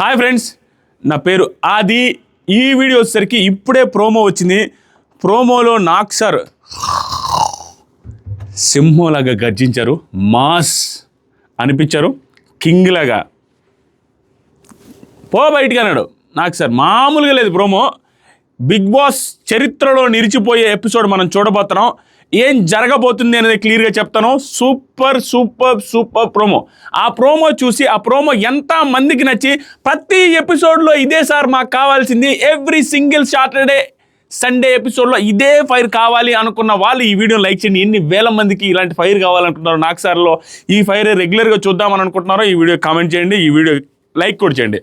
Hi friends నా పేరు ఆది. ఈ వీడియో వచ్చేసరికి ఇప్పుడే ప్రోమో వచ్చింది. ప్రోమోలో నాక్ సార్ సింహంలాగా గర్జించారు మాస్ అనిపించారు కింగ్ లాగా పో బయటికి అన్నాడు నాకు సార్ మామూలుగా లేదు ప్రోమో. బిగ్ బాస్ చరిత్రలో నిలిచిపోయే ఎపిసోడ్ మనం చూడబోతున్నాం. ఏం జరగబోతుంది అనేది క్లియర్గా చెప్తాను. Super super super promo. ఆ ప్రోమో చూసి ఆ ప్రోమో ఎంత మందికి నచ్చి ప్రతి ఎపిసోడ్లో ఇదే సార్ మాకు కావాల్సింది. ఎవ్రీ సింగిల్ సాటర్డే సండే ఎపిసోడ్లో ఇదే ఫైర్ కావాలి అనుకున్న వాళ్ళు ఈ వీడియో లైక్ చేయండి. ఎన్ని వేల మందికి ఇలాంటి ఫైర్ కావాలనుకుంటున్నారు నాకు సార్లో ఈ ఫైర్ రెగ్యులర్గా చూద్దామని అనుకుంటున్నారో ఈ వీడియో కామెంట్ చేయండి. ఈ వీడియో లైక్ కూడా చేయండి.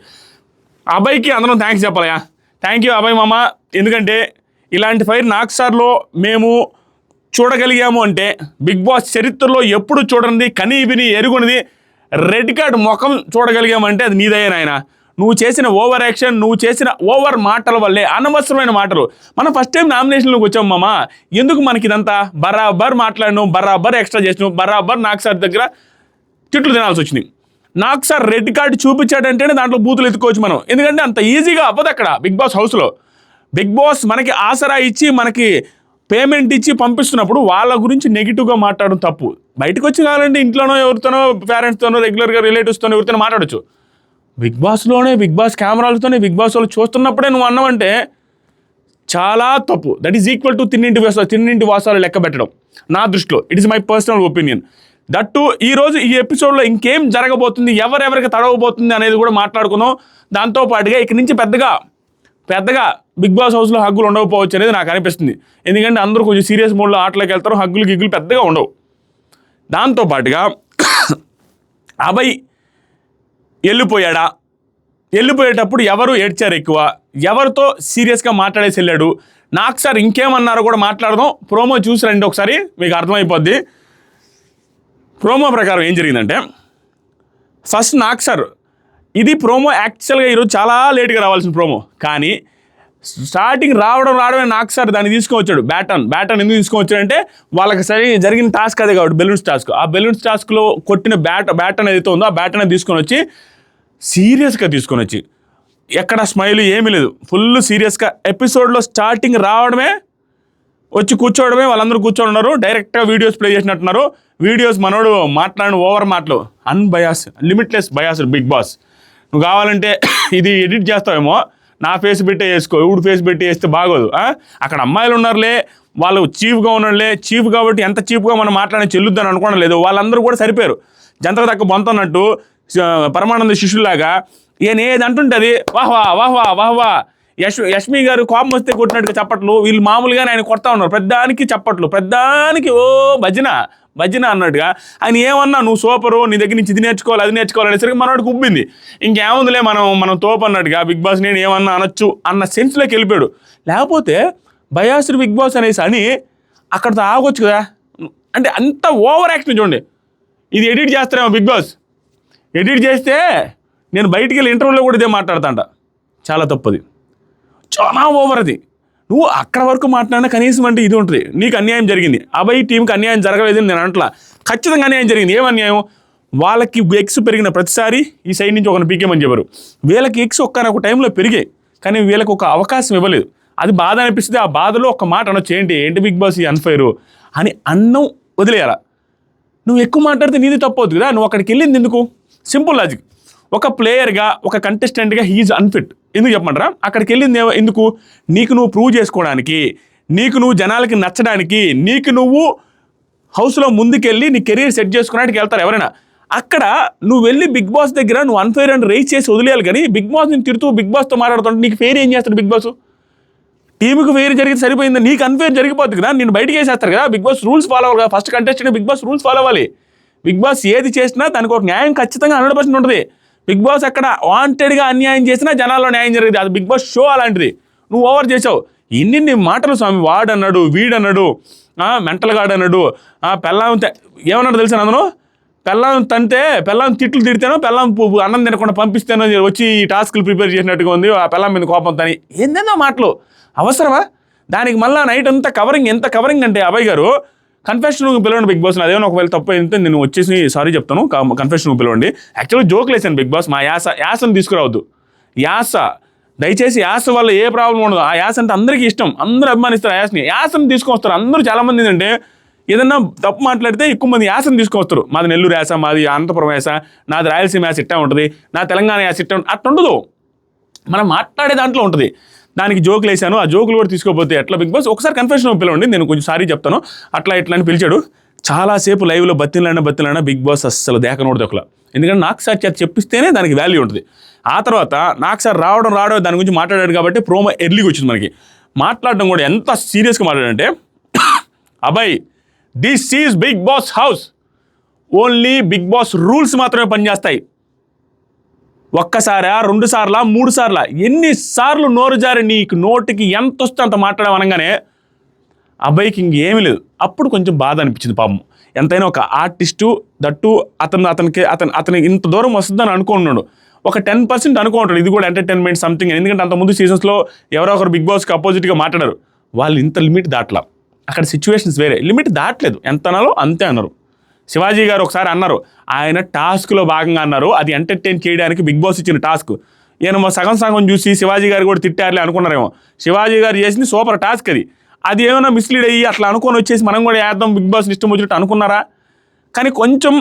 అబ్బాయికి అందరం థ్యాంక్స్ చెప్పాలయా థ్యాంక్ యూ అబ్బాయి మామ. ఎందుకంటే ఇలాంటి ఫైర్ నాకు సార్లో మేము చూడగలిగాము అంటే బిగ్ బాస్ చరిత్రలో ఎప్పుడు చూడనిది కనీ విని ఎరుగునిది రెడ్ కార్డ్ ముఖం చూడగలిగామంటే అది నీదయ్యా నాయన. నువ్వు చేసిన ఓవర్ యాక్షన్ నువ్వు చేసిన ఓవర్ మాటల వల్లే అనవసరమైన మాటలు. మనం ఫస్ట్ టైం నామినేషన్లోకి వచ్చాం మామ. ఎందుకు మనకి ఇదంతా? బరాబర్ మాట్లాడను బరాబర్ ఎక్స్ట్రా చేసినావు బరాబర్ నాకు సార్ దగ్గర తిట్లు తినాల్సి వచ్చింది. నాకు సార్ రెడ్ కార్డు చూపించాడంటేనే దాంట్లో బూతులు ఎత్తుకోవచ్చు మనం. ఎందుకంటే అంత ఈజీగా అవ్వదు అక్కడ బిగ్ బాస్ హౌస్లో. బిగ్ బాస్ మనకి ఆసరా ఇచ్చి మనకి పేమెంట్ ఇచ్చి పంపిస్తున్నప్పుడు వాళ్ళ గురించి నెగిటివ్గా మాట్లాడడం తప్పు. బయటకు వచ్చి కావాలంటే ఇంట్లోనో ఎవరితోనో పేరెంట్స్తోనో రెగ్యులర్గా రిలేటివ్స్తోనో ఎవరితోనో మాట్లాడచ్చు. బిగ్ బాస్లోనే బిగ్ బాస్ కెమెరాలతోనే బిగ్ బాస్ వాళ్ళు చూస్తున్నప్పుడే నువ్వు అన్నావంటే చాలా తప్పు. దట్ ఈస్ ఈక్వల్ టు తిన్నింటి వాసాలు తిన్నింటి వాసాలు లెక్క పెట్టడం. నా దృష్టిలో it is my personal opinion that ఈరోజు ఈ ఎపిసోడ్లో ఇంకేం జరగబోతుంది ఎవరెవరికి తడవబోతుంది అనేది కూడా మాట్లాడుకున్నాం దాంతోపాటుగా ఇక ఇక్కడి నుంచి పెద్దగా పెద్దగా బిగ్ బాస్ హౌస్లో హగ్గులు ఉండకపోవచ్చు అనేది నాకు అనిపిస్తుంది. ఎందుకంటే అందరూ కొంచెం సీరియస్ మోడ్లో ఆటలోకి వెళ్తారు హగ్గులు గిగ్గులు పెద్దగా ఉండవు. దాంతో పాటుగా అభయ్ వెళ్ళిపోయాడా? వెళ్ళిపోయేటప్పుడు ఎవరు ఏడ్చారు ఎక్కువ? ఎవరితో సీరియస్గా మాట్లాడేసి వెళ్ళాడు? నాకు సార్ ఇంకేమన్నారో కూడా మాట్లాడదాం. ప్రోమో చూసి రండి ఒకసారి మీకు అర్థమైపోద్ది. ప్రోమో ప్రకారం ఏం జరిగిందంటే ఫస్ట్ నాకు సార్ ఇది ప్రోమో యాక్చువల్గా ఈరోజు చాలా లేట్గా రావాల్సిన ప్రోమో. కానీ స్టార్టింగ్ రావడం రావడమే నాకు సార్ దాన్ని తీసుకొచ్చాడు బ్యాటన్ బ్యాటన్ ఎందుకు తీసుకొచ్చాడంటే వాళ్ళకి సరి జరిగిన టాస్క్ అదే కాబట్టి బెలూన్స్ టాస్క్. ఆ బెలూన్స్ టాస్క్లో కొట్టిన బ్యాట్ బ్యాటన్ ఏదైతే ఉందో ఆ బ్యాటన్ తీసుకొని వచ్చి సీరియస్గా తీసుకొని వచ్చి ఎక్కడ స్మైల్ ఏమీ లేదు. ఫుల్ సీరియస్గా ఎపిసోడ్లో స్టార్టింగ్ రావడమే వచ్చి కూర్చోవడమే వాళ్ళందరూ కూర్చొని ఉన్నారు. డైరెక్ట్గా వీడియోస్ ప్లే చేసినట్టున్నారు. వీడియోస్ మనోడు మాట్లాడిన ఓవర్ మాటలు. Unbias limitless bias Bigg Boss. నువ్వు కావాలంటే ఇది ఎడిట్ చేస్తావేమో. నా ఫేస్ పెట్టే వేసుకో ఎవడు ఫేస్ పెట్టి వేస్తే బాగోదు అక్కడ అమ్మాయిలు ఉన్నారులే వాళ్ళు చీఫ్గా ఉన్నారులే చీఫ్ కాబట్టి ఎంత చీఫ్గా మనం మాట్లాడి చెల్లుద్దని అనుకోవడం లేదు వాళ్ళందరూ కూడా సరిపోయారు. జంతకు తక్కువ బొంతన్నట్టు పరమానంద శిష్యులాగా ఈయన ఏది అంటుంటుంది? వాహ్వా వాహ్వా వాహ్వా యశ్ యష్మి గారు కోపం వస్తే కొట్టినట్టుగా చప్పట్లు వీళ్ళు మామూలుగానే ఆయన కొడతా ఉన్నారు పెద్దానికి చప్పట్లు పెద్దానికి ఓ భజన. భజన అన్నట్టుగా. ఆయన ఏమన్నా నువ్వు సూపరు నీ దగ్గర నుంచి ఇది నేర్చుకోవాలి అది నేర్చుకోవాలి అనేసరికి మనవాడికి ఉబ్బింది. ఇంకేముందిలే మనం మనం తోపు అన్నట్టుగా బిగ్ బాస్ నేను ఏమన్నా అనొచ్చు అన్న సెన్స్లోకి వెళ్ళిపోయాడు. లేకపోతే బయాసుడు బిగ్ బాస్ అనేసి అని అక్కడితో ఆగొచ్చు కదా. అంటే అంత ఓవర్ యాక్షన్ చూడండి. ఇది ఎడిట్ చేస్తారేమో బిగ్ బాస్. ఎడిట్ చేస్తే నేను బయటికి వెళ్ళి ఇంటర్వ్యూలో కూడా ఇదే మాట్లాడతాంట. చాలా తప్పది. చాలా ఓవర్ అది. నువ్వు అక్కడ వరకు మాట్లాడినా కనీసం అంటే ఇది ఉంటుంది. నీకు అన్యాయం జరిగింది. అబ్బాయి టీంకి అన్యాయం జరగలేదని నేను అంటలా ఖచ్చితంగా అన్యాయం జరిగింది. ఏం అన్యాయం? వాళ్ళకి ఎక్స్ పెరిగిన ప్రతిసారి ఈ సైడ్ నుంచి ఒకరిని పీకేమని చెప్పారు. వీళ్ళకి ఎక్స్ ఒక్కనొక టైంలో పెరిగాయి కానీ వీళ్ళకి ఒక అవకాశం ఇవ్వలేదు. అది బాధ అనిపిస్తుంది. ఆ బాధలో ఒక మాట అనొచ్చు. ఏంటి? ఏంటి బిగ్ బాస్ ఈ అన్ఫైరు అని అన్నం వదిలేయాల? నువ్వు ఎక్కువ మాట్లాడితే నీది తప్పవుతుంది కదా. నువ్వు అక్కడికి వెళ్ళింది ఎందుకు? సింపుల్ లాజిక్ ఒక ప్లేయర్గా ఒక కంటెస్టెంట్గా హీఈ్ అన్ఫిట్ ఎందుకు చెప్పమంటారా? అక్కడికి వెళ్ళింది ఎందుకు? నీకు నువ్వు ప్రూవ్ చేసుకోవడానికి నీకు నువ్వు జనాలకి నచ్చడానికి నీకు నువ్వు హౌస్లో ముందుకెళ్ళి నీ కెరీర్ సెట్ చేసుకోవడానికి వెళ్తారు ఎవరైనా. అక్కడ నువ్వు వెళ్ళి బిగ్ బాస్ దగ్గర నువ్వు అన్ఫైర్ అని రేస్ చేసి వదిలేయాలి కానీ బిగ్ బాస్ నేను తిడుతూ బిగ్ బాస్తో మాట్లాడుతుంటే నీకు ఫెయిర్ ఏం చేస్తాడు బిగ్ బాస్? టీంకి ఫెయిర్ జరిగితే సరిపోయింది? నీకు అన్ఫేర్ జరిగిపోతుంది కదా? నేను బయటకు వేసేస్తారు కదా? బిగ్ బాస్ రూల్స్ ఫాలో అవ్వాలి కదా? First contestant Bigg Boss rules follow అవ్వాలి. బిగ్ బాస్ ఏది చేసినా దానికి ఒక న్యాయం ఖచ్చితంగా హండ్రెడ్ పర్సెంట్ ఉంటుంది. బిగ్ బాస్ అక్కడ వాంటెడ్గా అన్యాయం చేసినా జనాల్లో న్యాయం జరిగింది అది బిగ్ బాస్ షో అలాంటిది. నువ్వు ఓవర్ చేసావు. ఇన్నిన్ని మాటలు స్వామి వాడన్నాడు వీడన్నాడు మెంటల్ గాడు అన్నాడు పెళ్ళాం ఏమన్నాడు తెలుసా అతను పెళ్ళాం తంతే పెళ్ళాం తిట్లు తిడితేనో పెళ్ళాం పువ్వు అన్నం తినకుండా పంపిస్తేనో వచ్చి ఈ టాస్క్లు ప్రిపేర్ చేసినట్టుగా ఉంది. ఆ పెళ్ళాం మీద కోపం తని ఏందేందో మాటలు? అవసరమా? దానికి మళ్ళీ నైట్ అంతా కవరింగ్ ఎంత కవరింగ్ అంటే అభయ్ గారు కన్ఫెషన్ రూమ్ పిలవండి బిగ్ బాస్ అదేమో ఒకవేళ తప్పు అయితే నేను వచ్చేసి సారీ చెప్తాను. కన్ఫెషన్ రూమ్ పిలవండి. యాక్చువల్గా జోక్ లేసాను బిగ్ బాస్. మా యాస యాసను తీసుకురావద్దు. యాస దయచేసి యాస వల్ల ఏ ప్రాబ్లం ఉండదు. ఆ యాస అంటే అందరికీ ఇష్టం. అందరూ అభిమానిస్తారు ఆ యాసని. యాసను తీసుకొస్తారు. అందరూ చాలామంది ఏంటంటే ఏదన్నా తప్పు మాట్లాడితే ఎక్కువ మంది యాసను తీసుకొస్తారు. మాది నెల్లూరు యాస మాది అనంతపురం యాస నాది రాయలసీమ యాస ఇట్టా ఉంటుంది నా తెలంగాణ యాస ఇట్టా ఉంటుంది. ఉండదు మనం మాట్లాడే దాంట్లో ఉంటుంది. దానికి జోకులు వేసాను. ఆ జోకులు కూడా తీసుకోకపోతే ఎట్లా బిగ్ బాస్? ఒకసారి కన్ఫెషన్ పిలవండి. నేను కొంచెం సారీ చెప్తాను. అట్లా ఇట్లా అని పిలిచాడు చాలాసేపు లైవ్లో బతిలైనా బతిలైనా బిగ్ బాస్ అస్సలు దేకనోడు దొక్కల. ఎందుకంటే నాకు సార్ చేత చెప్పిస్తేనే దానికి వాల్యూ ఉంటుంది. ఆ తర్వాత నాకు సార్ రావడం రావడం దాని గురించి మాట్లాడాడు కాబట్టి ప్రోమో ఎర్లీగా వచ్చింది మనకి. మాట్లాడడం కూడా ఎంత సీరియస్గా మాట్లాడంటే అబ్బాయి this is Bigg Boss house only Bigg Boss rules మాత్రమే పనిచేస్తాయి. ఒక్కసారా రెండు సార్లా మూడు సార్లా ఎన్నిసార్లు నోరు జారి నీకు నోటికి ఎంత వస్తే అంత మాట్లాడడం అనగానే అబ్బాయికి ఇంకేమీ లేదు. అప్పుడు కొంచెం బాధ అనిపించింది పాపం. ఎంతైనా ఒక ఆర్టిస్టు దట్టు అతను అతనికి అతను అతనికి ఇంత దూరం వస్తుందని అనుకున్నాడు ఒక టెన్ పర్సెంట్ అనుకుంటాడు. ఇది కూడా ఎంటర్టైన్మెంట్ సంథింగ్. ఎందుకంటే అంత ముందు సీజన్స్లో ఎవరో ఒకరు బిగ్ బాస్కి అపోజిట్గా మాట్లాడారు. వాళ్ళు ఇంత లిమిట్ దాటలా. అక్కడ సిచ్యువేషన్స్ వేరే. లిమిట్ దాటలేదు. ఎంత అనాలో అంతే అన్నారు. శివాజీ గారు ఒకసారి అన్నారు ఆయన టాస్క్లో భాగంగా అన్నారు అది ఎంటర్టైన్ చేయడానికి బిగ్ బాస్ ఇచ్చిన టాస్క్. ఈయన సగం సగం చూసి శివాజీ గారు కూడా తిట్టారులే అనుకున్నారేమో. శివాజీ గారు చేసింది సూపర్ టాస్క్ అది. అది ఏమైనా మిస్లీడ్ అయ్యి అట్లా అనుకొని వచ్చేసి మనం కూడా వేద్దాం బిగ్ బాస్ ఇష్టం వచ్చినట్టు అనుకున్నారా? కానీ కొంచెం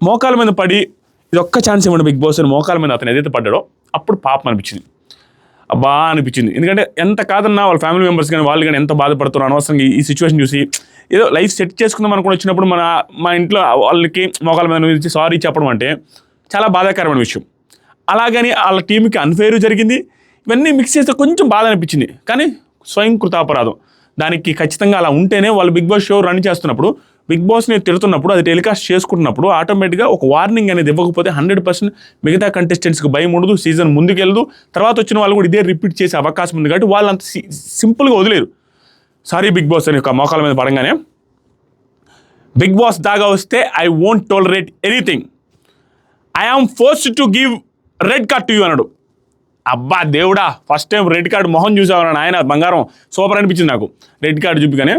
మోకాల మీద పడి ఇది ఒక్క ఛాన్స్ ఇవ్వండి బిగ్ బాస్ అని మోకాల మీద అతను ఏదైతే పడ్డాడో అప్పుడు పాపం అనిపించింది. అబ్బా అనిపించింది. ఎందుకంటే ఎంత కాదన్నా వాళ్ళ ఫ్యామిలీ మెంబర్స్ కానీ వాళ్ళు కానీ ఎంత బాధపడుతున్నారు? అనవసరంగా ఈ- సిచ్యువేషన్ చూసి ఏదో లైఫ్ సెట్ చేసుకుందాం అనుకుని వచ్చినప్పుడు మన మా ఇంట్లో వాళ్ళకి మోకాల మీద నుంచి సారీ చెప్పడం అంటే చాలా బాధాకరమైన విషయం. అలాగని వాళ్ళ టీంకి అన్ఫేర్ జరిగింది. ఇవన్నీ మిక్స్ చేస్తే కొంచెం బాధ అనిపించింది. కానీ స్వయం కృతాపరాధం దానికి ఖచ్చితంగా అలా ఉంటేనే వాళ్ళు బిగ్ బాస్ షో రన్ చేస్తున్నప్పుడు బిగ్ బాస్ని తిడుతున్నప్పుడు అది టెలికాస్ట్ చేసుకుంటున్నప్పుడు ఆటోమేటిక్గా ఒక వార్నింగ్ అనేది ఇవ్వకపోతే హండ్రెడ్ పర్సెంట్ మిగతా కంటెస్టెంట్స్కి భయం ఉండదు సీజన్ ముందుకెళ్ళదు తర్వాత వచ్చిన వాళ్ళు కూడా ఇదే రిపీట్ చేసే అవకాశం ఉంది కాబట్టి వాళ్ళు అంత సింపుల్గా వదిలేరు. సారీ బిగ్ బాస్ అని ఒక మోకాల మీద పడంగానే బిగ్ బాస్ దాగా వస్తే I won't tolerate anything I am force to give red card to you అన్నాడు. అబ్బా దేవుడా ఫస్ట్ టైం రెడ్ కార్డ్ మొహం చూసావు ఆయన బంగారం. సూపర్ అనిపించింది నాకు. రెడ్ కార్డు చూపిగానే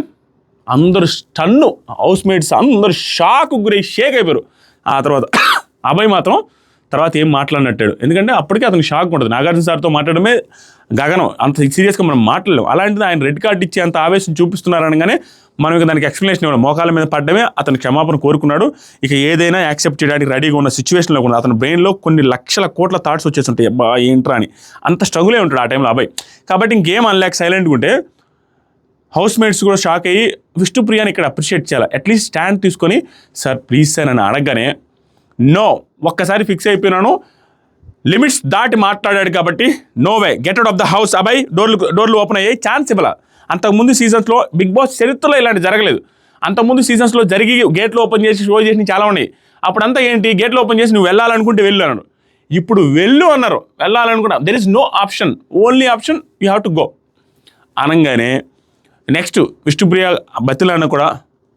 అందరూ స్టన్ను హౌస్ మేట్స్ అందరూ షాక్ గురై షేక్ అయిపోయారు. ఆ తర్వాత అబ్బాయి మాత్రం తర్వాత ఏం మాట్లాడినట్టాడు ఎందుకంటే అప్పటికే అతనికి షాక్ ఉంటుంది. నాగార్జున సార్తో మాట్లాడమే గగనం. అంత సీరియస్గా మనం మాట్లాడలేం. అలాంటిది ఆయన రెడ్ కార్డు ఇచ్చి అంత ఆవేశం చూపిస్తున్నారనగానే మనం ఇక దానికి ఎక్స్ప్లెనేషన్ ఇవ్వడం మోకాల మీద పడ్డమే అతను క్షమాపణ కోరుకున్నాడు. ఇక ఏదైనా యాక్సెప్ట్ చేయడానికి రెడీగా ఉన్న సిచ్యువేషన్లో కూడా అతని బ్రెయిన్లో కొన్ని లక్షల కోట్ల థాట్స్ వచ్చేసి ఉంటాయి అబ్బా ఏంట్రా అని. అంత స్ట్రగులే ఉంటాడు ఆ టైంలో అబ్బాయి. కాబట్టి ఇంకేం అనలేక సైలెంట్గా ఉంటే హౌస్ మేట్స్ కూడా షాక్ అయ్యి విష్ణుప్రియాని ఇక్కడ అప్రిషియేట్ చేయాలి? అట్లీస్ట్ స్టాండ్ తీసుకొని సార్ ప్లీజ్ సార్ అని అడగగానే నో ఒక్కసారి ఫిక్స్ అయిపోయినాను. లిమిట్స్ దాటి మాట్లాడాడు కాబట్టి no way get out of the house అబ్బాయి. డోర్లు డోర్లు ఓపెన్ అయ్యాయి. ఛాన్స్ ఇవ్వాల? అంతకుముందు సీజన్స్లో బిగ్ బాస్ చరిత్రలో ఇలాంటి జరగలేదు. అంతకుముందు సీజన్స్లో జరిగి గేట్లు ఓపెన్ చేసి షో చేసి చాలా ఉన్నాయి. అప్పుడంతా ఏంటి? గేట్లు ఓపెన్ చేసి నువ్వు వెళ్ళాలనుకుంటే వెళ్ళు అన్నాడు. ఇప్పుడు వెళ్ళు అన్నారు. వెళ్ళాలనుకున్నా there is no option only option you have to go అనగానే నెక్స్ట్ విష్ణుప్రియ బతిలాన్న కూడా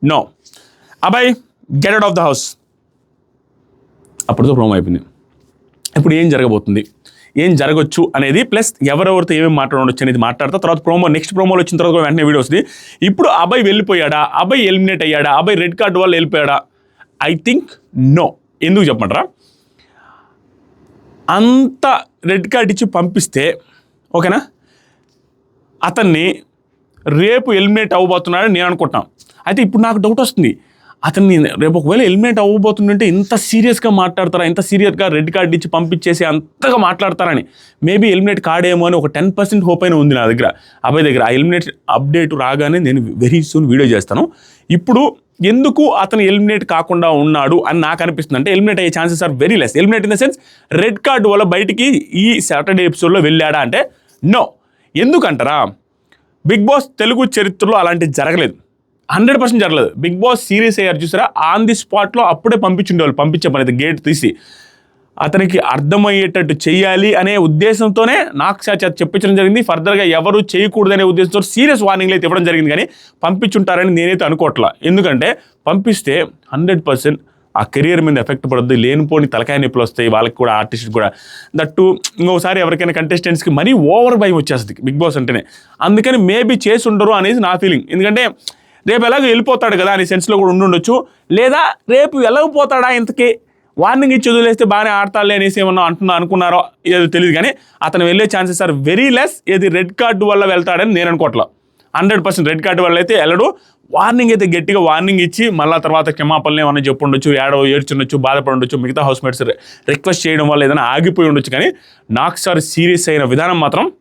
నో అబ్బాయి get out of the house అప్పుడుతో promo అయిపోయింది. ఇప్పుడు ఏం జరగబోతుంది? ఏం జరగచ్చు అనేది ప్లస్ ఎవరెవరితో ఏమేమి మాట్లాడవచ్చు అనేది మాట్లాడతా. తర్వాత ప్రోమో నెక్స్ట్ ప్రోమోలో వచ్చిన తర్వాత కూడా వెంటనే వీడియో వస్తుంది ఇప్పుడు అబ్బాయి వెళ్ళిపోయాడా? అబ్బాయి ఎలిమినేట్ అయ్యాడా? అబ్బాయి రెడ్ కార్డు వల్ల వెళ్ళిపోయాడా? I think no. ఎందుకు చెప్పమంటారా? అంత రెడ్ కార్డ్ ఇచ్చి పంపిస్తే ఓకేనా? అతన్ని రేపు ఎలిమినేట్ అవ్వబోతున్నాడని నేను అనుకుంటున్నాను అయితే ఇప్పుడు నాకు డౌట్ వస్తుంది. అతన్ని రేపు ఒకవేళ ఎలిమినేట్ అవ్వబోతుందంటే ఇంత సీరియస్గా మాట్లాడతారా? ఇంత సీరియస్గా రెడ్ కార్డ్ ఇచ్చి పంపించేసి అంతగా మాట్లాడతారని. మేబీ ఎలిమినేట్ కాడేమో అని ఒక టెన్ పర్సెంట్ హోప్ అయినా ఉంది నా దగ్గర. అబ్బాయి దగ్గర ఆ ఎలిమినేట్ అప్డేట్ రాగానే నేను వెరీ సూన్ వీడియో చేస్తాను. ఇప్పుడు ఎందుకు అతను ఎలిమినేట్ కాకుండా ఉన్నాడు అని నాకు అనిపిస్తుంది. అంటే ఎలిమినేట్ అయ్యే chances are very less eliminate in the sense red card వల్ల బయటికి ఈ సాటర్డే ఎపిసోడ్లో వెళ్ళాడా అంటే నో. ఎందుకంటారా? బిగ్ బాస్ తెలుగు చరిత్రలో అలాంటిది జరగలేదు. హండ్రెడ్ పర్సెంట్ జరగలేదు. బిగ్ బాస్ సీరియస్ అయ్యారు చూసారా? ఆన్ ది స్పాట్లో అప్పుడే పంపించుండేవాళ్ళు పంపించే పని అయితే గేట్ తీసి. అతనికి అర్థమయ్యేటట్టు చేయాలి అనే ఉద్దేశంతోనే నాకు చ- చెప్పించడం జరిగింది. ఫర్దర్గా ఎవరు చేయకూడదనే ఉద్దేశంతో సీరియస్ వార్నింగ్లు అయితే ఇవ్వడం జరిగింది కానీ పంపించుంటారని నేనైతే అనుకోవట్లా. ఎందుకంటే పంపిస్తే హండ్రెడ్ పర్సెంట్ ఆ కెరియర్ మీద ఎఫెక్ట్ పడద్దు లేనిపోని తలకాయ నొప్పులు వస్తాయి వాళ్ళకి కూడా ఆర్టిస్ట్ కూడా. దట్టు ఇంకోసారి ఎవరికైనా కంటెస్టెంట్స్కి మరీ ఓవర్ భయం వచ్చేస్తుంది బిగ్ బాస్ అంటేనే. అందుకని మేబీ చేసి ఉండరు అనేది నా ఫీలింగ్ ఎందుకంటే రేపు ఎలాగో వెళ్ళిపోతాడు కదా అనే సెన్స్లో కూడా ఉండుండొచ్చు. లేదా రేపు వెళ్ళకపోతాడా ఇంతకీ? వార్నింగ్ ఇచ్చి వదిలేస్తే బాగానే ఆడతాలే అనేసి ఏమన్నా అంటున్నా అనుకున్నారో ఏదో తెలియదు కానీ అతను వెళ్ళే ఛాన్సెస్ ఆర్ వెరీ లెస్ ఏది రెడ్ కార్డు వల్ల వెళ్తాడని నేను అనుకోవట్లా. హండ్రెడ్ పర్సెంట్ రెడ్ కార్డు వల్ల అయితే వెళ్ళడు. వార్నింగ్ అయితే గట్టిగా వార్నింగ్ ఇచ్చి మళ్ళీ తర్వాత క్షమాపణలు ఏమన్నా చెప్పు ఉండొచ్చు ఏడో ఏడ్చుండొచ్చు బాధపడి ఉండొచ్చు మిగతా హౌస్ మేట్స్ రిక్వెస్ట్ చేయడం వల్ల ఏదైనా ఆగిపోయి ఉండొచ్చు కానీ నాకు సార్ సీరియస్ అయిన విధానం మాత్రం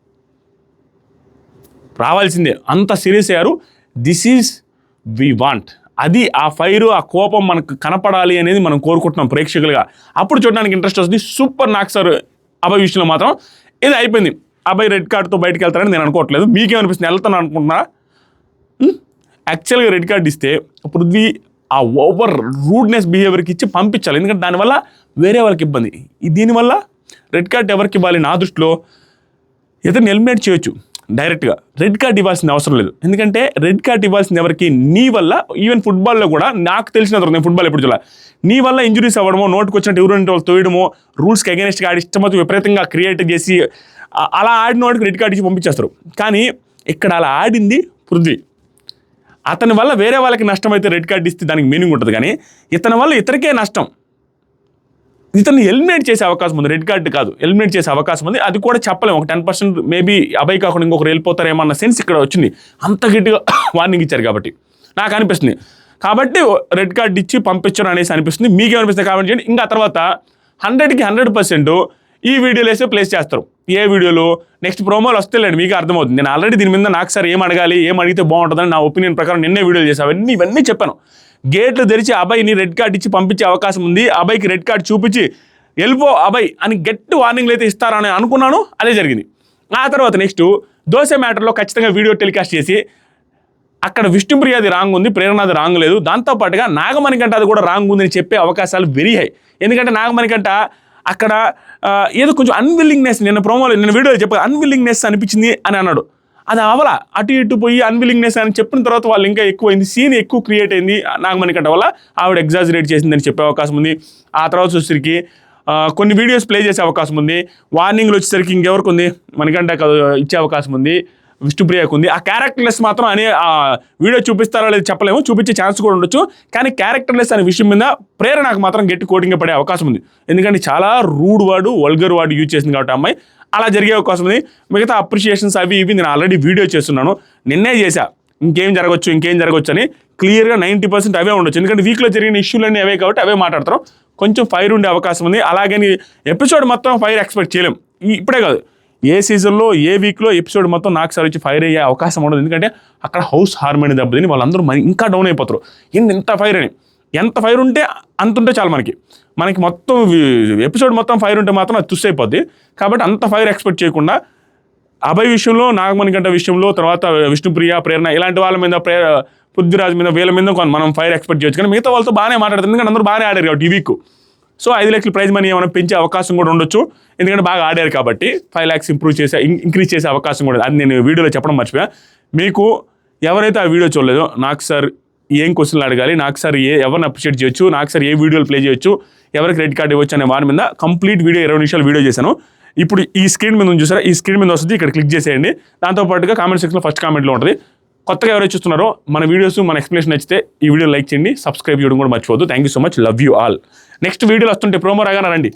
రావాల్సిందే. అంత సీరియస్ అయ్యారు. దిస్ ఈజ్ వి వాంట్ అది ఆ ఫైర్ ఆ కోపం మనకు కనపడాలి అనేది మనం కోరుకుంటున్నాం ప్రేక్షకులుగా. అప్పుడు చూడడానికి ఇంట్రెస్ట్ వస్తుంది. సూపర్ నాక్ సార్ అబ్బాయి విషయంలో మాత్రం. ఇది అయిపోయింది. అబ్బాయి రెడ్ కార్డ్తో బయటకు వెళ్తారని నేను అనుకోవట్లేదు. మీకేమనిపిస్తుంది వెళ్తాను అనుకుంటున్నారా? యాక్చువల్గా రెడ్ కార్డ్ ఇస్తే పృథ్వీ ఆ ఓవర్ రూడ్నెస్ బిహేవియర్కి ఇచ్చి పంపించాలి. ఎందుకంటే దానివల్ల వేరే వాళ్ళకి ఇబ్బంది. దీనివల్ల రెడ్ కార్డ్ ఎవరికి ఇవ్వాలి? నా దృష్టిలో ఇతను ఎలిమినేట్ చేయొచ్చు. డైరెక్ట్గా. రెడ్ కార్డ్ ఇవ్వాల్సిన అవసరం లేదు. ఎందుకంటే రెడ్ కార్డ్ ఇవ్వాల్సిన ఎవరికి నీ వల్ల ఈవెన్ ఫుట్బాల్లో కూడా నాకు తెలిసిన తర్వాత నేను ఫుట్బాల్ ఎప్పుడు చూడాలి. నీ వల్ల ఇంజురీస్ అవ్వడమో నోటుకు వచ్చినట్టు ఎవరంటే వాళ్ళు తోయడమో రూల్స్కి అగేనిస్ట్గా ఆడి ఇష్టమతో విపరీతంగా క్రియేట్ చేసి అలా ఆడిన వాడికి రెడ్ కార్డ్ ఇచ్చి పంపించేస్తారు. కానీ ఇక్కడ అలా ఆడింది పృథ్వీ. అతని వల్ల వేరే వాళ్ళకి నష్టం అయితే రెడ్ కార్డ్ ఇస్తే దానికి మీనింగ్ ఉంటుంది కానీ ఇతని వల్ల ఇతరికే నష్టం. ఇతన్ని ఎలిమినేట్ చేసే అవకాశం ఉంది. రెడ్ కార్డు కాదు. ఎలిమినేట్ చేసే అవకాశం ఉంది. అది కూడా చెప్పలేము ఒక టెన్ పర్సెంట్ మేబీ అబ్బాయి కాకుండా ఇంకొకరు వెళ్ళిపోతారేమో అన్న సెన్స్ ఇక్కడ వచ్చింది. అంత గట్టిగా వార్నింగ్ ఇచ్చారు కాబట్టి. నాకు అనిపిస్తుంది. కాబట్టి రెడ్ కార్డు ఇచ్చి పంపించడం అనేసి అనిపిస్తుంది. మీకేమనిపిస్తుంది కాబట్టి చేయండి. ఇంకా తర్వాత హండ్రెడ్కి హండ్రెడ్ పర్సెంట్ ఈ వీడియోలు వేస్తే ప్లేస్ చేస్తారు. ఏ వీడియోలు నెక్స్ట్ ప్రోమోలు వస్తేలేండి మీకు అర్థమవుతుంది. నేను ఆల్రెడీ దీని మీద నాకు సార్ ఏం అడగాలి ఏం అడిగితే బాగుంటుందని నా ఒపీనియన్ ప్రకారం నిన్నే వీడియోలు చేశాను అవన్నీ ఇవన్నీ చెప్పాను. గేట్లు తెరిచి అభయ్ని రెడ్ కార్డ్ ఇచ్చి పంపించే అవకాశం ఉంది. అభయ్కి రెడ్ కార్డ్ చూపించి వెళ్ళిపో అభయ్ అని గట్టి వార్నింగ్లు అయితే ఇస్తారని అనుకున్నాను అదే జరిగింది. ఆ తర్వాత నెక్స్ట్ దోశ మ్యాటర్లో ఖచ్చితంగా వీడియో టెలికాస్ట్ చేసి అక్కడ విష్ణుప్రియాది రాంగ్ ఉంది ప్రేరణది రాంగ్ లేదు. దాంతోపాటుగా నాగమణికంట అది కూడా రాంగ్ ఉందని చెప్పే అవకాశాలు వెరీ హై ఎందుకంటే నాగమణికంట అక్కడ ఏదో కొంచెం అన్విల్లింగ్నెస్ నిన్న ప్రోమోలో నిన్న వీడియోలో చెప్ప అన్విల్లింగ్నెస్ అనిపించింది అని అన్నాడు. అది అవల. అటు ఇటు పోయి అన్విలింగ్నెస్ అని చెప్పిన తర్వాత వాళ్ళు ఇంకా ఎక్కువైంది. సీన్ ఎక్కువ క్రియేట్ అయింది. నాగమణికంట వల్ల ఆవిడ ఎగ్జాజరేట్ చేసిందని చెప్పే అవకాశం ఉంది. ఆ తర్వాత వచ్చేసరికి కొన్ని వీడియోస్ ప్లే చేసే అవకాశం ఉంది. వార్నింగ్లు వచ్చేసరికి ఇంకెవరికి ఉంది? మనకంటే ఇచ్చే అవకాశం ఉంది. విష్ణుప్రియకు ఉంది. ఆ క్యారెక్టర్లెస్ మాత్రం అనే ఆ వీడియో చూపిస్తారో లేదు చెప్పలేము. చూపించే ఛాన్స్ కూడా ఉండొచ్చు. కానీ క్యారెక్టర్లెస్ అనే విషయం మీద ప్రేరణకు మాత్రం గట్టి కోటింగ్ పడే అవకాశం ఉంది. ఎందుకంటే చాలా రూడ్ వాడు వల్గర్ వాడు యూజ్ చేసింది కాబట్టి అమ్మాయి. అలా జరిగే అవకాశం ఉంది. మిగతా అప్రిషియేషన్స్ అవి ఇవి నేను ఆల్రెడీ వీడియో చేస్తున్నాను. నిన్నే చేశా. ఇంకేం జరగచ్చు ఇంకేం జరగచ్చు అని క్లియర్గా నైంటీ పర్సెంట్ అవే ఉండొచ్చు. ఎందుకంటే వీక్లో జరిగిన ఇష్యూలన్నీ అవే కాబట్టి అవే మాట్లాడతారు. కొంచెం ఫైర్ ఉండే అవకాశం ఉంది. అలాగే ఎపిసోడ్ మొత్తం ఫైర్ ఎక్స్పెక్ట్ చేయలేం. ఇప్పుడే కాదు. ఏ సీజన్లో ఏ వీక్లో ఎపిసోడ్ మొత్తం నాకు సార్ వచ్చి ఫైర్ అయ్యే అవకాశం ఉండదు. ఎందుకంటే అక్కడ హౌస్ హార్మోని దెబ్బతిని వాళ్ళందరూ మరి ఇంకా డౌన్ అయిపోతారు. ఇంత ఫైర్ అని? ఎంత ఫైర్ ఉంటే అంత ఉంటే చాలు మనకి. మనకి మొత్తం ఎపిసోడ్ మొత్తం ఫైర్ ఉంటే మాత్రం అది తుస్ అయిపోద్ది. కాబట్టి అంత ఫైర్ ఎక్స్పెక్ట్ చేయకుండా అభయ్ విషయంలో నాగమణికంట విషయంలో తర్వాత విష్ణుప్రియ ప్రేరణ ఇలాంటి వాళ్ళ మీద ప్రే పృథ్వీరాజ్ మీద వీళ్ళ మీద మనం ఫైర్ ఎక్స్పెక్ట్ చేయొచ్చు. కానీ మిగతా వాళ్ళతో బాగానే మాట్లాడుతుంది ఎందుకంటే అందరూ బాగానే ఆడారు కాబట్టి ఈ వీక్ సో ఐదు లక్షల ప్రైజ్ మనీ ఏమైనా పెంచే అవకాశం కూడా ఉండొచ్చు. ఎందుకంటే బాగా ఆడారు కాబట్టి ఫైవ్ ల్యాక్స్ ఇంప్రూవ్ చేసే ఇంక్రీజ్ చేసే అవకాశం కూడా అది నేను వీడియోలో చెప్పడం మర్చిపోయా. మీకు ఎవరైతే ఆ వీడియో చూడలేదో నాకు సార్ ఏం క్వశ్చన్లు అడగాలి? నాకు సార్ ఏ ఎవరిని అప్రిషియేట్ చేయొచ్చు? నాకు సార్ ఏ వీడియోలు ప్లే చేయొచ్చు? ఎవరికి క్రెడిట్ కార్డ్ ఇవ్వచ్చు అనే వారి మీద కంప్లీట్ వీడియో ఇరవై నిమిషాలు వీడియో చేశాను. ఇప్పుడు ఈ స్క్రీన్ మీద చూసారా? ఈ స్క్రీన్ మీద వస్తుంది. ఇక్కడ క్లిక్ చేసేయండి. దాంతోపాటుగా కామెంట్ సెక్షన్లో ఫస్ట్ కామెంట్లో ఉంటుంది. కొత్తగా ఎవరైతే చూస్తున్నారో మన వీడియోస్ మన ఎక్స్ప్లెనేషన్ నచ్చితే ఈ వీడియో లైక్ చేయండి. సబ్స్క్రైబ్ చేయడం కూడా మర్చిపోద్దు thank you so much love you all next వీడియోలు వస్తుంటే ప్రోమో రాగానే రండి.